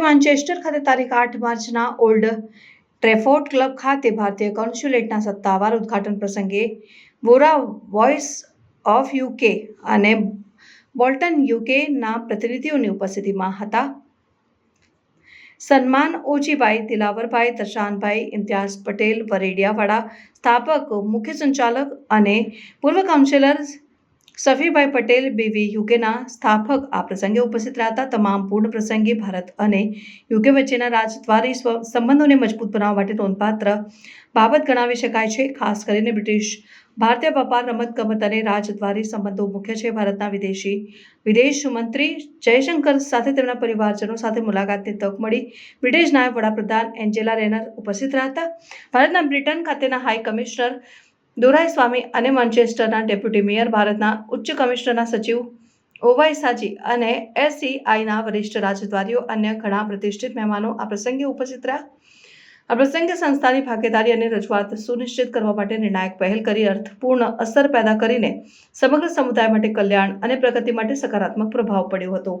Manchester ખાતે તારીખ આઠ માર્ચના ઓલ્ડ ટ્રેફોર્ડ ક્લબ ખાતે ભારતીય કોન્સ્યુલેટના સત્તાવાર ઉદ્ઘાટન પ્રસંગે વોરા વોઇસ ઓફ યુકે અને બોલ્ટન યુકેના પ્રતિનિધિઓની ઉપસ્થિતિમાં હતા. સન્માન ઓજીભાઈ દિલાવરભાઈ દર્શાનભાઈ ઇમ્તિયાઝ પટેલ વરેડિયાવાડા સ્થાપક, મુખ્ય સંચાલક અને પૂર્વ councillor Safibhai Patel B V યુકેના સ્થાપક. આ પ્રસંગે ઉપસ્થિત રહ્યા હતા તમામ પૂર્ણ પ્રસંગે ભારત અને યુકે વચ્ચેના રાજદ્વારી સંબંધોને મજબૂત બનાવવા માટે નોંધપાત્ર બાબત ગણાવી શકાય છે. ખાસ કરીને બ્રિટિશ ભારતીય વેપાર રમતગમત અને રાજદ્વારી સંબંધો મુખ્ય છે. ભારતના વિદેશી વિદેશ મંત્રી જયશંકર સાથે તેમના પરિવારજનો સાથે મુલાકાતની તક મળી. બ્રિટિશ નાયબ વડાપ્રધાન એન્જેલા રેનર ઉપસ્થિત રહ્યા હતા ભારતના બ્રિટન ખાતેના હાઈ કમિશનર દોરાઈ સ્વામી અને માન્ચેસ્ટરના ડેપ્યુટી મેયર ભારતના ઉચ્ચ કમિશનરના સચિવ ઓવાઈ સાજી અને એસસીઆઈના વરિષ્ઠ રાજદ્વારીઓ અન્ય ઘણા પ્રતિષ્ઠિત મહેમાનો આ પ્રસંગે ઉપસ્થિત રહ્યા. આ પ્રસંગે સંસ્થાની ભાગીદારી અને રજૂઆત સુનિશ્ચિત કરવા માટે નિર્ણાયક પહેલ કરી, અર્થપૂર્ણ અસર પેદા કરીને સમગ્ર સમુદાય માટે કલ્યાણ અને પ્રગતિ માટે સકારાત્મક પ્રભાવ પડ્યો હતો.